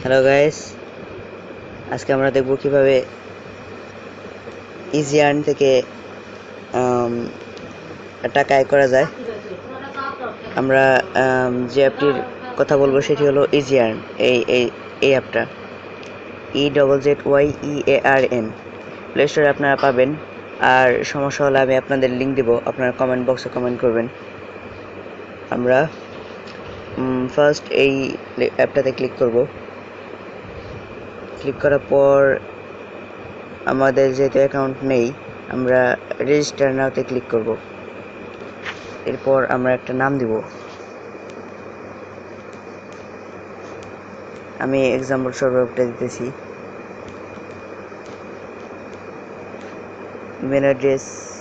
Hello guys আজকে আমরা দেখব কীভাবে ইজি আর্ন থেকে টাকা আয় করা যায়। আমরা আম, যে অ্যাপটির কথা বলব সেটি হলো ইজি আর্ন এই এই এই অ্যাপটা E double Z Y E A R N play স্টোরে আপনারা পাবেন। আর সমস্যা হলে আমি আপনাদের লিঙ্ক দিব। আপনারা কমেন্ট বক্সে কমেন্ট করবেন। আমরা ফার্স্ট এই অ্যাপটাতে ক্লিক করব। ক্লিক করার পর আমাদের যেহেতু অ্যাকাউন্ট নেই, আমরা রেজিস্টার নাওতে ক্লিক করব। এরপর আমরা একটা নাম দিব। আমি এক্সাম্পল স্বরূপ দিতেছি। ইমেল অ্যাড্রেস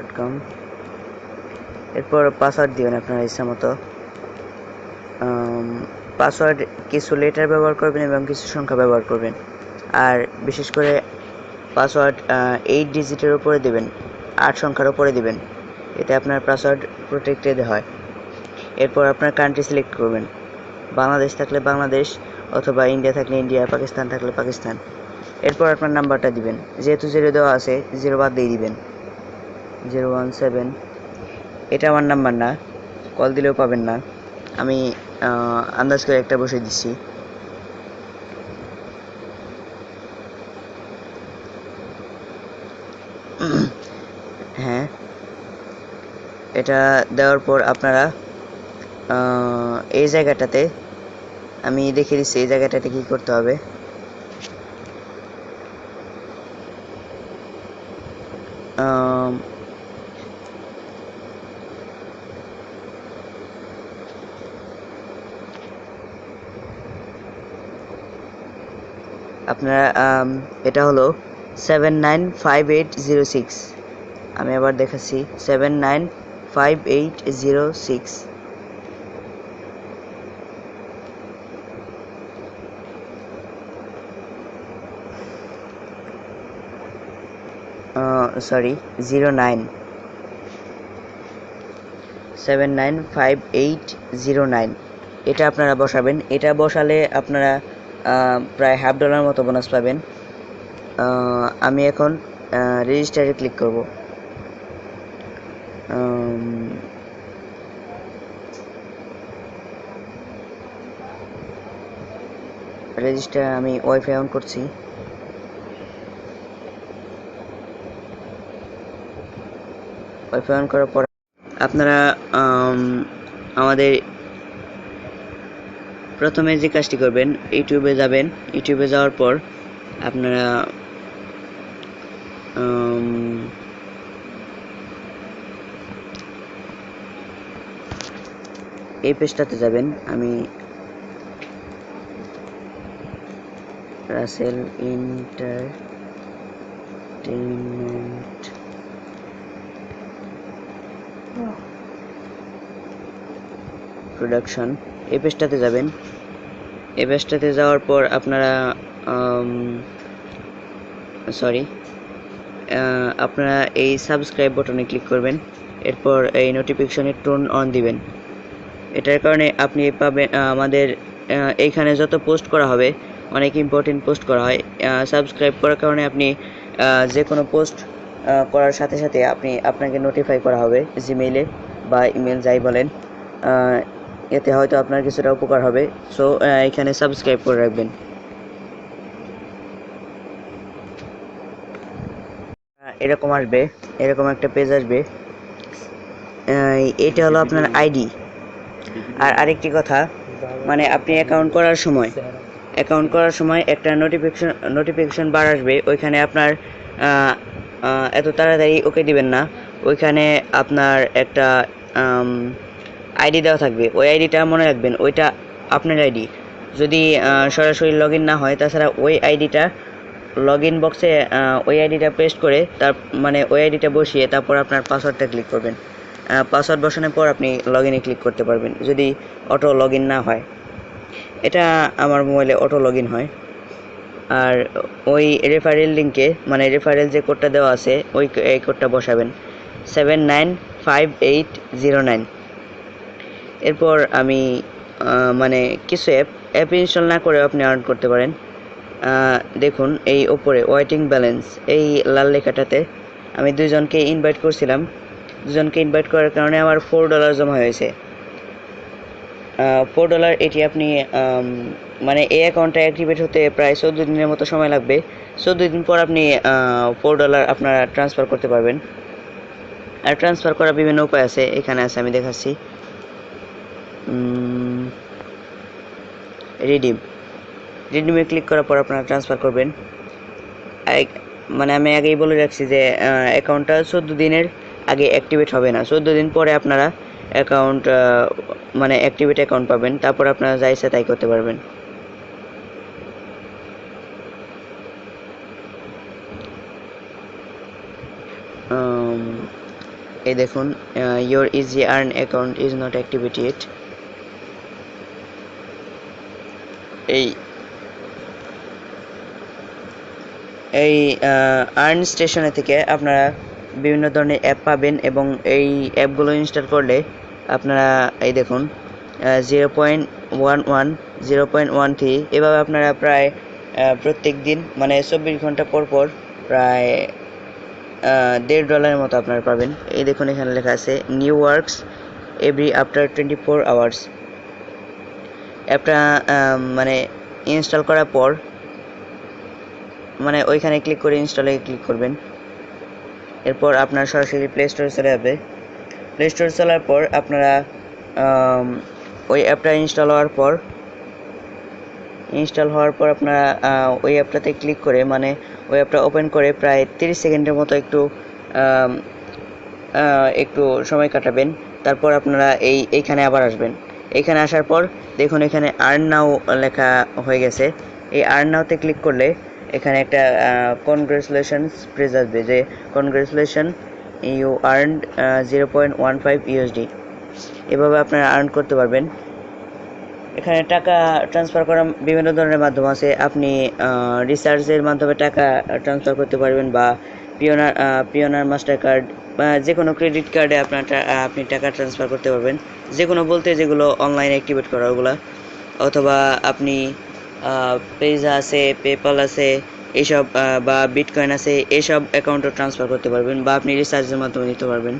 ডট কম এরপর পাসওয়ার্ড দিবেন আপনার ইচ্ছা মতো। পাসওয়ার্ড কিছু লেটার ব্যবহার করবেন এবং কিছু সংখ্যা ব্যবহার করবেন। আর বিশেষ করে পাসওয়ার্ড এইট ডিজিটের উপরে দেবেন, আট সংখ্যার উপরে দিবেন। এতে আপনার পাসওয়ার্ড প্রোটেক্টেড হয়। এরপর আপনার কান্ট্রি সিলেক্ট করবেন। বাংলাদেশ থাকলে বাংলাদেশ অথবা ইন্ডিয়া থাকলে ইন্ডিয়া পাকিস্তান থাকলে পাকিস্তান। এরপর আপনার নাম্বারটা দিবেন। যেহেতু জিরো দেওয়া আছে জিরো বাদ দিয়ে দিবেন। Zero one seven. এটা আমার নাম্বার না। কল দিলেও পাবেন না। আমি আন্দাজ করে একটা বসে দিচ্ছি। হ্যাঁ। এটা দেওয়ার পর আপনারা এই জায়গাটাতে আমি দেখিয়ে দিচ্ছি, এই জায়গাটাতে কী করতে হবে। আপনারা এটা হলো seven nine five eight zero six আমি আবার দেখাচ্ছি seven nine five eight zero six sorry zero nine seven nine five eight zero nine এটা আপনারা বসাবেন। এটা বসালে আপনারা প্রায় হাফ ডলার মতো বোনাস পাবেন। আমি এখন রেজিস্টারে ক্লিক করব। রেজিস্টার আমি ওয়াইফাই অন করছি। ওয়াইফাই অন করার পর আপনারা আমাদের প্রথমে যে কাজটি করবেন, ইউটিউবে যাবেন। ইউটিউবে যাওয়ার পর আপনারা এই পেজটাতে যাবেন। আমি রাসেল ইন্টারটেইনমেন্ট প্রোডাকশন এই পেজটাতে যাবেন। এই পেজটাতে যাওয়ার পর আপনারা সরি আপনারা এই সাবস্ক্রাইব বাটনে ক্লিক করবেন। এরপর এই নোটিফিকেশনের টোন অন দিবেন। এটার কারণে আপনি পাবেন আমাদের এইখানে যত পোস্ট করা হবে, অনেক ইম্পর্টেন্ট পোস্ট করা হয়। সাবস্ক্রাইব করার কারণে আপনি যে কোনো পোস্ট করার সাথে সাথে আপনি আপনাকে নোটিফাই করা হবে জিমেইলে বা ইমেল যাই বলেন। এতে হয়তো আপনার কিছুটা উপকার হবে। সো এখানে সাবস্ক্রাইব করে রাখবেন। এরকম আসবে, এরকম একটা পেজ আসবে। এটা হলো আপনার আইডি আর আরেকটি কথা মানে আপনি অ্যাকাউন্ট করার সময় অ্যাকাউন্ট করার সময় একটা নোটিফিকেশন নোটিফিকেশন বার আসবে। ওইখানে আপনার এত তাড়াতাড়ি ওকে দিবেন না। ওইখানে আপনার একটা আইডি দেওয়া থাকবে। ওই আইডিটা মনে রাখবেন, ওইটা আপনার আইডি যদি সরাসরি লগ না হয়, তাছাড়া ওই আইডিটা লগ ইন বক্সে ওই আইডিটা পেস্ট করে, তার মানে ওই আইডিটা বসিয়ে, তারপর আপনার পাসওয়ার্ডটা ক্লিক করবেন। পাসওয়ার্ড বসানোর পর আপনি লগ ইনে ক্লিক করতে পারবেন, যদি অটো লগ না হয়। এটা আমার মোবাইলে অটো লগ হয়। আর ওই রেফারেল লিঙ্কে মানে রেফারেল যে কোডটা দেওয়া আছে, ওই, এই কোডটা বসাবেন। Seven nine five eight zero nine এরপর আমি মানে কিছু অ্যাপ অ্যাপ ইনস্টল না করেও আপনি আর্ন করতে পারেন। দেখুন, এই ওপরে ওয়েটিং ব্যালেন্স এই লাল লেখাটাতে আমি দুজনকে ইনভাইট করছিলাম। দুজনকে ইনভাইট করার কারণে আমার ফোর ডলার জমা হয়েছে। ফোর ডলার এটি আপনি মানে এই অ্যাকাউন্টটা অ্যাক্টিভেট হতে প্রায় চোদ্দ দিনের মতো সময় লাগবে। চোদ্দ দিন পর আপনি ফোর ডলার আপনারা ট্রান্সফার করতে পারবেন। আর ট্রান্সফার করার বিভিন্ন উপায় আছে, এখানে আছে, আমি দেখাচ্ছি। রিডিম রিডিমে ক্লিক করার পর আপনারা ট্রান্সফার করবেন। মানে আমি আগেই বলে রাখছি যে অ্যাকাউন্টটা চোদ্দ দিনের আগে অ্যাক্টিভেট হবে না। চোদ্দ দিন পরে আপনারা অ্যাকাউন্ট মানে অ্যাক্টিভেট অ্যাকাউন্ট পাবেন। তারপর আপনারা যা ইচ্ছা তাই করতে পারবেন। এই দেখুন your easy earn account is not activated এই এই আর্ন স্টেশনে থেকে আপনারা বিভিন্ন ধরনের অ্যাপ পাবেন এবং এই অ্যাপগুলো ইনস্টল করলে আপনারা, এই দেখুন zero point one one zero point one three এভাবে আপনারা প্রায় প্রত্যেক দিন মানে চব্বিশ ঘণ্টা পর পর প্রায় দেড় ডলারের মতো আপনারা পাবেন। এই দেখুন এখানে লেখা আছে new works every after twenty four hours অ্যাপটা মানে ইনস্টল করার পর মানে ওইখানে ক্লিক করে ইনস্টলে ক্লিক করবেন। এরপর আপনার সরাসরি প্লে স্টোরে চলে যাবে প্লে স্টোরে চলার পর আপনারা ওই অ্যাপটা ইনস্টল হওয়ার পর ইনস্টল হওয়ার পর আপনারা ওই অ্যাপটাতে ক্লিক করে মানে ওই অ্যাপটা ওপেন করে প্রায় তিরিশ সেকেন্ডের মতো একটু একটু সময় কাটাবেন। তারপর আপনারা এই, এইখানে আবার আসবেন। এইখানে আসার পর দেখুন এখানে আর্ন নাও লেখা হয়ে গেছে। এই আর্ন নাওতে ক্লিক করলে এখানে একটা কনগ্রেচুলেশনস প্রেজ আসবে যে congratulation you earn zero point one five USD এভাবে আপনারা আর্ন করতে পারবেন। এখানে টাকা ট্রান্সফার করার বিভিন্ন ধরনের মাধ্যম আছে। আপনি রিচার্জের মাধ্যমে টাকা ট্রান্সফার করতে পারবেন বা পিওনার পিওনার মাস্টার কার্ড বা যে কোনো ক্রেডিট কার্ডে আপনার আপনি টাকা ট্রান্সফার করতে পারবেন। যে কোনো বলতে যেগুলো অনলাইনে অ্যাক্টিভেট করা ওগুলা। অথবা আপনি পেজা আছে পেপাল আছে এইসব বা বিটকয়েন আছে এইসব অ্যাকাউন্টও ট্রান্সফার করতে পারবেন বা আপনি রিচার্জের মাধ্যমে নিতে পারবেন।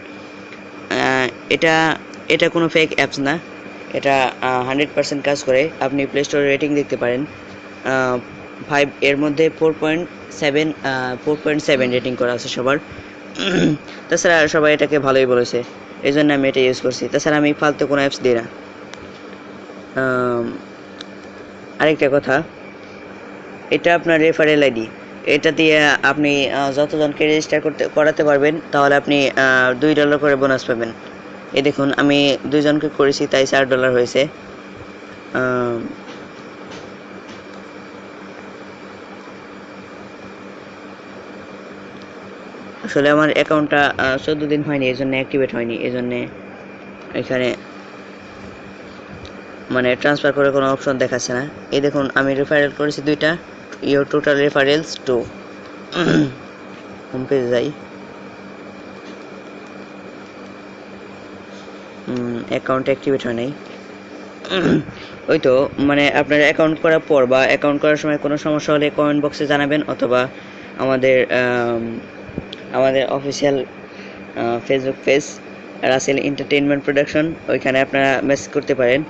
এটা এটা কোনো ফেক অ্যাপস না। এটা হান্ড্রেড পার্সেন্ট কাজ করে। আপনি প্লে স্টোরে রেটিং দেখতে পারেন। ফাইভ এর মধ্যে four point seven four point seven rating করা আছে সবার। তাছাড়া সবাই এটাকে ভালোই বলেছে এই জন্য আমি এটা ইউজ করছি। তাছাড়া আমি ফালতু কোনো অ্যাপস দিই না। আরেকটা কথা, এটা আপনার রেফারেল আইডি এটা দিয়ে আপনি যতজনকে রেজিস্টার করতে, করাতে পারবেন, তাহলে আপনি দুই ডলার করে বোনাস পাবেন। এই দেখুন, আমি দুইজনকে করেছি, তাই চার ডলার হয়েছে। আসলে আমার অ্যাকাউন্টটা চোদ্দ দিন হয়নি এই জন্য অ্যাক্টিভেট হয়নি এই জন্যে এখানে মানে ট্রান্সফার করার কোনো অপশন দেখাচ্ছে না। এই দেখুন আমি রেফারেল করেছি দুইটা your total referrals to home পেজে যাই। অ্যাকাউন্ট অ্যাক্টিভেট হয় নাই। ওই তো মানে আপনার অ্যাকাউন্ট করার পর বা অ্যাকাউন্ট করার সময় কোনো সমস্যা হলে কমেন্ট বক্সে জানাবেন অথবা আমাদের আম, আমাদের official Facebook page Rasel entertainment production ওইখানে আপনারা মেসেজ করতে পারেন।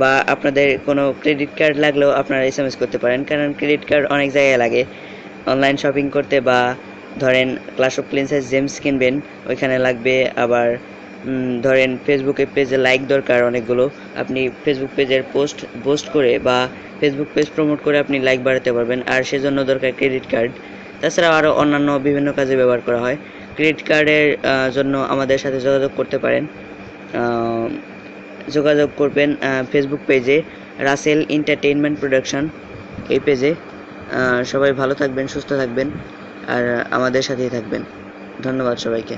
বা আপনাদের কোনো ক্রেডিট কার্ড লাগলেও আপনারা এস এম এস করতে পারেন, কারণ ক্রেডিট কার্ড অনেক জায়গায় লাগে। অনলাইন শপিং করতে বা ধরেন ক্লাস অফ ক্লিন্সের জেমস কিনবেন, ওইখানে লাগবে। আবার ধরেন ফেসবুকে পেজে লাইক দরকার অনেকগুলো। আপনি ফেসবুক পেজের পোস্ট পোস্ট করে বা ফেসবুক পেজ প্রমোট করে আপনি লাইক বাড়াতে পারবেন। আর সেজন্য দরকার ক্রেডিট কার্ড তাছাড়াও আরও অন্যান্য বিভিন্ন কাজে ব্যবহার করা হয়। ক্রেডিট কার্ডের জন্য আমাদের সাথে যোগাযোগ করতে পারেন। যোগাযোগ করবেন ফেসবুক পেজে রাসেল এন্টারটেইনমেন্ট প্রোডাকশন এই পেজে সবাই ভালো থাকবেন, সুস্থ থাকবেন, আর আমাদের সাথেই থাকবেন। ধন্যবাদ সবাইকে।